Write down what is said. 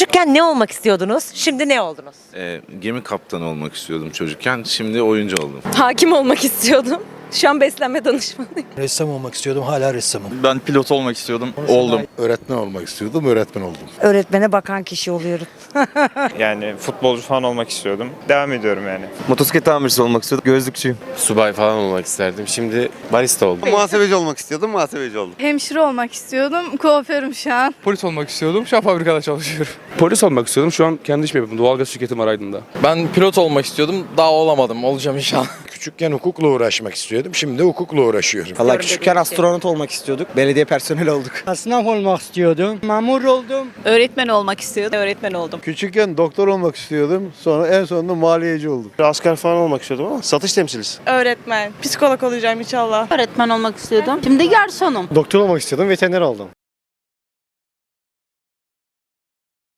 Küçükken ne olmak istiyordunuz? Şimdi ne oldunuz? Ee, gemi kaptanı olmak istiyordum çocukken. Şimdi oyuncu oldum. Hakim olmak istiyordum. Şu an beslenme danışmanıyım. Ressam olmak istiyordum, hala ressamım. Ben pilot olmak istiyordum. Oldum. Öğretmen olmak istiyordum, öğretmen oldum. Öğretmene bakan kişi oluyorum. Yani futbolcu falan olmak istiyordum. Devam ediyorum yani. Motosiklet tamircisi olmak istiyordum. Gözlükçüyüm. Subay falan olmak isterdim. Şimdi barista oldum. Muhasebeci olmak istiyordum. Muhasebeci oldum. Hemşire olmak istiyordum. Kuaförüm şu an. Polis olmak istiyordum. Şu an fabrikada çalışıyorum. Polis olmak istiyordum. Şu an kendi işimi yapıyorum. Doğalgaz şirketim var Aydın'da. Ben pilot olmak istiyordum. Daha olamadım. Olacağım inşallah. Küçükken hukukla uğraşmak istiyordum, şimdi hukukla uğraşıyorum. Valla küçükken astronot olmak istiyorduk. Belediye personeli olduk. Esnaf olmak istiyordum. Mamur oldum. Öğretmen olmak istiyordum. Öğretmen oldum. Küçükken doktor olmak istiyordum, sonra en sonunda maliyeci oldum. Asker falan olmak istiyordum ama satış temsilcisi. Öğretmen. Psikolog olacağım inşallah. Öğretmen olmak istiyordum. Şimdi garsonum. Doktor olmak istiyordum, veteriner oldum.